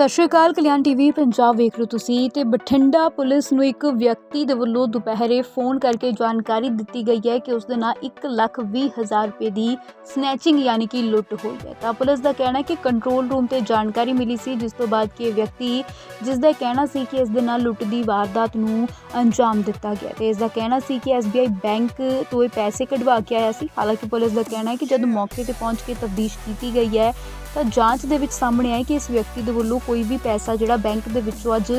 ਸਤਿ ਸ਼੍ਰੀ ਅਕਾਲ, ਕਲਿਆਣ ਟੀਵੀ, ਪੰਜਾਬ ਵੇਖ ਰਹੇ ਹੋ ਤੁਸੀਂ ਤੇ ਬਠਿੰਡਾ ਪੁਲਿਸ ਨੂੰ ਇੱਕ ਵਿਅਕਤੀ ਦੇ ਵੱਲੋਂ ਦੁਪਹਿਰੇ ਫੋਨ ਕਰਕੇ ਜਾਣਕਾਰੀ ਦਿੱਤੀ ਗਈ ਹੈ ਕਿ ਉਸ ਦੇ ਨਾਲ 1 ਲੱਖ 20 ਹਜ਼ਾਰ ਰੁਪਏ ਦੀ ਸਨੈਚਿੰਗ ਯਾਨੀ ਕਿ ਲੁੱਟ ਹੋਈ ਹੈ। ਤਾਂ ਪੁਲਿਸ ਦਾ ਕਹਿਣਾ ਹੈ ਕਿ ਕੰਟਰੋਲ ਰੂਮ ਤੇ ਜਾਣਕਾਰੀ ਮਿਲੀ ਸੀ, ਜਿਸ ਤੋਂ ਬਾਅਦ ਕਿ ਇਹ ਵਿਅਕਤੀ ਜਿਸ ਦਾ ਕਹਿਣਾ ਸੀ ਕਿ ਇਸ ਦੇ ਨਾਲ ਲੁੱਟ ਦੀ ਵਾਰਦਾਤ ਨੂੰ ਅੰਜਾਮ ਦਿੱਤਾ ਗਿਆ ਤੇ ਇਸ ਦਾ ਕਹਿਣਾ ਸੀ ਕਿ SBI ਬੈਂਕ ਤੋਂ ਇਹ ਪੈਸੇ ਕਢਵਾ ਕੇ ਆਇਆ ਸੀ। ਹਾਲਾਂਕਿ ਪੁਲਿਸ ਦਾ ਕਹਿਣਾ ਹੈ ਕਿ ਜਦੋਂ ਮੌਕੇ ਤੇ ਪਹੁੰਚ ਕੇ ਤਫਤੀਸ਼ ਕੀਤੀ ਗਈ ਹੈ ਤਾਂ ਜਾਂਚ ਦੇ ਵਿੱਚ ਸਾਹਮਣੇ ਆਇਆ ਕਿ ਇਸ ਵਿਅਕਤੀ ਦੇ ਵੱਲੋਂ ਕੋਈ ਵੀ ਪੈਸਾ ਜਿਹੜਾ ਬੈਂਕ ਦੇ ਵਿੱਚੋਂ ਅੱਜ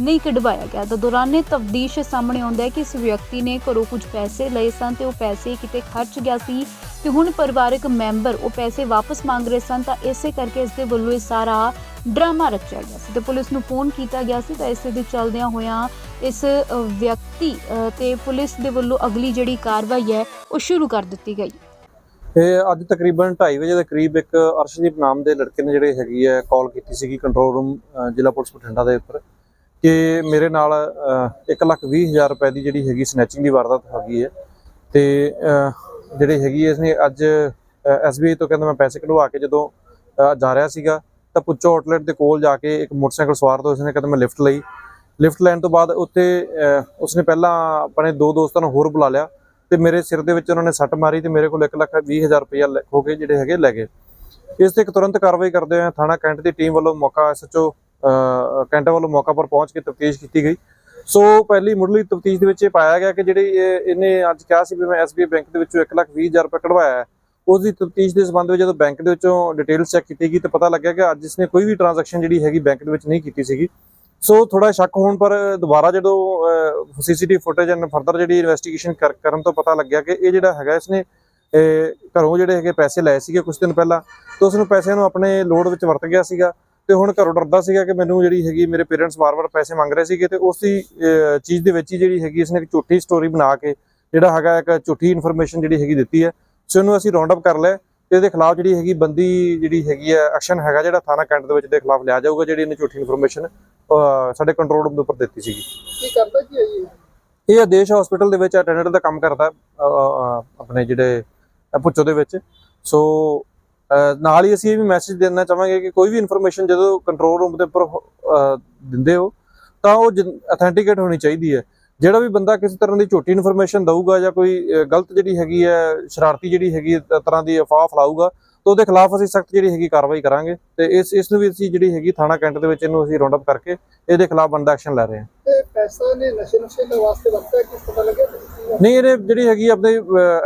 ਨਹੀਂ ਕਢਵਾਇਆ ਗਿਆ। ਤਾਂ ਦੌਰਾਨੇ ਤਫਤੀਸ਼ ਸਾਹਮਣੇ ਆਉਂਦਾ ਹੈ ਕਿ ਇਸ ਵਿਅਕਤੀ ਨੇ ਘਰੋਂ ਕੁਝ ਪੈਸੇ ਲਏ ਸਨ ਤੇ ਉਹ ਪੈਸੇ ਕਿਤੇ ਖਰਚ ਗਿਆ ਸੀ ਤੇ ਹੁਣ ਪਰਿਵਾਰਕ ਮੈਂਬਰ ਉਹ ਪੈਸੇ ਵਾਪਸ ਮੰਗ ਰਹੇ ਸਨ ਤਾਂ ਇਸੇ ਕਰਕੇ ਇਸ ਦੇ ਵੱਲੋਂ ਇਹ ਸਾਰਾ ਡਰਾਮਾ ਰਚਿਆ ਗਿਆ ਸੀ ਤੇ ਪੁਲਿਸ ਨੂੰ ਫੋਨ ਕੀਤਾ ਗਿਆ ਸੀ ਤਾਂ ਇਸੇ ਦੇ ਚੱਲਦਿਆਂ ਹੋਇਆਂ ਇਸ ਵਿਅਕਤੀ ਅ, ਤੇ ਪੁਲਿਸ ਦੇ ਵੱਲੋਂ ਅਗਲੀ ਜਿਹੜੀ ਕਾਰਵਾਈ ਹੈ ਉਹ ਸ਼ੁਰੂ ਕਰ ਦਿੱਤੀ ਗਈ। ਇਹ ਅੱਜ ਤਕਰੀਬਨ 2:30 ਵਜੇ ਦੇ ਕਰੀਬ ਇੱਕ ਅਰਸ਼ਦੀਪ ਨਾਮ ਦੇ ਲੜਕੇ ਨੇ ਜਿਹੜੇ ਹੈਗੀ ਹੈ ਕਾਲ ਕੀਤੀ ਸੀਗੀ ਕੰਟਰੋਲ ਰੂਮ ਜ਼ਿਲ੍ਹਾ ਪੁਲਿਸ ਬਠਿੰਡਾ ਦੇ ਉੱਪਰ ਕਿ ਮੇਰੇ ਨਾਲ 120000 ਰੁਪਏ ਦੀ ਜਿਹੜੀ ਹੈਗੀ ਸਨੈਚਿੰਗ ਦੀ ਵਾਰਦਾਤ ਹੈਗੀ ਹੈ ਤੇ ਅ, ਜਿਹੜੀ ਹੈਗੀ ਹੈ ਇਸਨੇ ਅੱਜ ਐਸਬੀਆਈ ਤੋਂ ਕਹਿੰਦਾ ਮੈਂ ਪੈਸੇ ਕਢਵਾ ਕੇ ਜਦੋਂ ਜਾ ਰਿਹਾ ਸੀਗਾ ਤਾਂ ਪੁੱਚੋ ਆਊਟਲੈਟ ਦੇ ਕੋਲ ਜਾ ਕੇ ਇੱਕ ਮੋਟਰਸਾਈਕਲ ਸਵਾਰ ਤੋਂ ਉਸਨੇ ਕਹਿੰਦਾ ਮੈਂ ਲਿਫਟ ਲਈ। ਲਿਫਟ ਲੈਣ ਤੋਂ ਬਾਅਦ ਉੱਥੇ ਉਸਨੇ ਪਹਿਲਾਂ ਆਪਣੇ ਦੋ ਦੋਸਤਾਂ ਨੂੰ ਹੋਰ ਬੁਲਾ ਲਿਆ। ਤੇ ਮੇਰੇ ਸਿਰ ਦੇ ਵਿੱਚ ਉਹਨਾਂ ਨੇ ਸੱਟ ਮਾਰੀ ਤੇ ਮੇਰੇ ਕੋਲ 1 ਲੱਖ 20 ਹਜ਼ਾਰ ਰੁਪਇਆ ਲੈ- ਹੋ ਕੇ ਜਿਹੜੇ ਹੈਗੇ ਲੈ ਗਏ। ਇਸ ਤੇ ਇੱਕ ਤੁਰੰਤ ਕਾਰਵਾਈ ਕਰਦੇ ਹੋਏ ਥਾਣਾ ਕੈਂਟ ਦੀ ਟੀਮ ਵੱਲੋਂ ਮੌਕਾ ਐਸਐਚਓ ਕੈਂਟ ਵੱਲੋਂ ਮੌਕਾ ਪਰ ਪਹੁੰਚ ਕੇ ਤਫਤੀਸ਼ ਕੀਤੀ ਗਈ। ਸੋ ਪਹਿਲੀ ਮੁੱਢਲੀ ਤਫਤੀਸ਼ ਦੇ ਵਿੱਚ ਇਹ ਪਾਇਆ ਗਿਆ ਕਿ ਜਿਹੜੀ ਇਹਨੇ ਅੱਜ ਕਿਹਾ ਸੀ ਵੀ ਮੈਂ ਐਸਬੀਆਈ ਬੈਂਕ ਦੇ ਵਿੱਚੋਂ 1 ਲੱਖ 20 ਹਜ਼ਾਰ ਰੁਪਏ ਕਢਵਾਇਆ ਹੈ। ਉਸ ਦੀ ਤਫਤੀਸ਼ ਦੇ ਸੰਬੰਧ ਵਿੱਚ ਜਦੋਂ ਬੈਂਕ ਦੇ ਵਿੱਚੋਂ ਡਿਟੇਲਸ ਚੈੱਕ ਕੀਤੀ ਗਈ ਤਾਂ ਪਤਾ ਲੱਗਿਆ ਕਿ ਅੱਜ ਇਸਨੇ ਕੋਈ ਵੀ ਟ੍ਰਾਂਜੈਕਸ਼ਨ ਜਿਹੜੀ ਹੈਗੀ ਬੈਂਕ ਦੇ ਵਿੱਚ ਨਹੀਂ ਕੀਤੀ ਸੀਗੀ। ਸੋ ਥੋੜਾ ਸ਼ੱਕ ਹੋਣ ਪਰ ਦੁਬਾਰਾ ਜਦੋਂ ਸੀਸੀਟੀਵੀ ਫੁਟੇਜ ਐਂਡ ਫਰਦਰ ਜਿਹੜੀ ਇਨਵੈਸਟੀਗੇਸ਼ਨ ਕਰਨ ਤੋਂ ਪਤਾ ਲੱਗਿਆ ਕਿ ਇਹ ਜਿਹੜਾ ਹੈਗਾ ਇਸਨੇ ਘਰੋਂ ਜਿਹੜੇ ਹੈਗੇ ਪੈਸੇ ਲਏ ਸੀਗੇ ਕੁਝ ਦਿਨ ਪਹਿਲਾਂ, ਤੇ ਉਸ ਨੂੰ ਪੈਸਿਆਂ ਨੂੰ ਆਪਣੇ ਲੋੜ ਵਿੱਚ ਵਰਤ ਗਿਆ ਸੀਗਾ, ਤੇ ਹੁਣ ਘਰੋਂ ਡਰਦਾ ਸੀਗਾ ਕਿ ਮੈਨੂੰ ਜਿਹੜੀ ਹੈਗੀ ਮੇਰੇ ਪੇਰੈਂਟਸ ਵਾਰ-ਵਾਰ ਪੈਸੇ ਮੰਗ ਰਹੇ ਸੀਗੇ, ਤੇ ਉਸ ਦੀ ਚੀਜ਼ ਦੇ ਵਿੱਚ ਹੀ ਜਿਹੜੀ ਹੈਗੀ ਇਸਨੇ ਇੱਕ ਝੂਠੀ ਸਟੋਰੀ ਬਣਾ ਕੇ, ਜਿਹੜਾ ਹੈਗਾ ਇੱਕ ਝੂਠੀ ਇਨਫੋਰਮੇਸ਼ਨ ਜਿਹੜੀ ਹੈਗੀ ਦਿੱਤੀ ਹੈ ਸੋ ਇਹਨੂੰ ਅਸੀਂ ਰਾਉਂਡ ਅਪ ਕਰ ਲਿਆ, ਤੇ ਇਹਦੇ ਖਿਲਾਫ ਜਿਹੜੀ ਹੈਗੀ ਬੰਦੀ ਜਿਹੜੀ ਹੈਗੀ ਹੈ ਐਕਸ਼ਨ ਹੈਗਾ ਜਿਹੜਾ ਥਾਣਾ ਕੈਂਟ ਦੇ ਵਿੱਚ ਦੇ ਖਿਲਾਫ ਲਿਆ ਜਾਊਗਾ, ਜਿਹੜੀ ਇਹਨੇ ਝੂਠੀ ਇਨਫੋਰਮੇਸ਼ਨ ਸਾਡੇ ਕੰਟਰੋਲ ਰੂਮ ਦੇ ਉੱਪਰ ਦਿੱਤੀ ਸੀਗੀ। ਕੀ ਕਰਦਾ ਕੀ ਹੈ ਜੀ? ਇਹ ਆਦੇਸ਼ ਹਸਪੀਟਲ ਦੇ ਵਿੱਚ ਅਟੈਂਡੈਂਟ ਦਾ ਕੰਮ ਕਰਦਾ ਆਪਣੇ ਜਿਹੜੇ ਭੁੱਚੋ ਦੇ ਵਿੱਚ। ਸੋ ਨਾਲ ਹੀ ਅਸੀਂ ਇਹ ਵੀ ਮੈਸੇਜ ਦੇਣਾ ਚਾਹਾਂਗੇ ਕਿ ਕੋਈ ਵੀ ਇਨਫੋਰਮੇਸ਼ਨ ਜਦੋਂ ਕੰਟਰੋਲ ਰੂਮ ਦੇ ਉੱਪਰ ਦਿੰਦੇ ਹੋ ਤਾਂ ਉਹ ਅਥੈਂਟੀਕੇਟ ਹੋਣੀ ਚਾਹੀਦੀ ਹੈ। ਜਿਹੜਾ ਵੀ ਬੰਦਾ ਕਿਸੇ ਤਰ੍ਹਾਂ ਦੀ ਝੂਠੀ ਇਨਫੋਰਮੇਸ਼ਨ ਦਊਗਾ ਜਾਂ ਕੋਈ ਗਲਤ ਜਿਹੜੀ ਹੈਗੀ ਹੈ ਸ਼ਰਾਰਤੀ ਜਿਹੜੀ ਹੈਗੀ ਤਰ੍ਹਾਂ ਦੀ ਅਫਵਾਹ ਫੈਲਾਊਗਾ ਤਾਂ ਉਹਦੇ ਖਿਲਾਫ ਅਸੀਂ ਸਖਤ ਜਿਹੜੀ ਹੈਗੀ ਕਾਰਵਾਈ ਕਰਾਂਗੇ ਤੇ ਇਸ ਇਸ ਨੂੰ ਵੀ ਅਸੀਂ ਜਿਹੜੀ ਹੈਗੀ ਥਾਣਾ ਕੈਂਟ ਦੇ ਵਿੱਚ ਇਹਨੂੰ ਅਸੀਂ ਰਾਉਂਡ ਅਪ ਕਰਕੇ ਇਹਦੇ ਖਿਲਾਫ ਬੰਦਾ ਐਕਸ਼ਨ ਲੈ ਰਹੇ ਹਾਂ। ਤੇ ਪੈਸਾ ਨੇ ਨਸ਼ੇ ਨਸ਼ੇ ਦੇ ਵਾਸਤੇ ਵਰਤਿਆ ਕਿਸ ਪਤਾ ਲੱਗਿਆ ਨਹੀਂ ਇਹਨੇ ਜਿਹੜੀ ਹੈਗੀ ਆਪਣੇ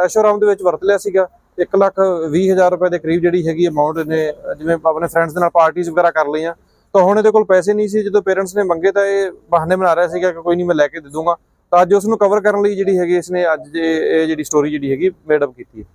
ਐਸ਼ੋਰਾਮ ਦੇ ਵਿੱਚ ਵਰਤ ਲਿਆ ਸੀਗਾ। 1 ਲੱਖ 20 ਹਜ਼ਾਰ ਰੁਪਏ ਦੇ ਕਰੀਬ ਜਿਹੜੀ ਹੈਗੀ ਅਮਾਉਂਟ ਇਹਨੇ ਅਹ, ਜਿਵੇਂ ਆਪਣੇ ਫਰੈਂਡਸ ਦੇ ਨਾਲ ਪਾਰਟੀਆਂ ਵਗੈਰਾ ਕਰ ਲਈਆਂ। ਤਾਂ ਹੁਣ ਇਹਦੇ ਕੋਲ ਪੈਸੇ ਨਹੀਂ ਸੀ ਜਦੋਂ ਪੇਰੈਂਟਸ ਨੇ ਮੰਗੇ ਤਾਂ ਇਹ ਬਹਾਨੇ ਬਣਾ ਰਿਹਾ ਸੀਗਾ ਕਿ ਕੋਈ ਨਹੀਂ ਮੈਂ ਲੈ ਕੇ ਦੇ ਦੂੰਗਾ। ਤਾਂ ਅੱਜ ਉਸ ਨੂੰ ਕਵਰ ਕਰਨ ਲਈ ਜਿਹੜੀ ਹੈਗੀ ਇਸਨੇ ਅੱਜ ਇਹ ਇਹ ਜਿਹੜੀ ਸਟੋਰੀ ਜਿਹੜੀ ਹੈਗੀ ਮੇਡ ਅਪ ਕੀਤੀ ਹੈ।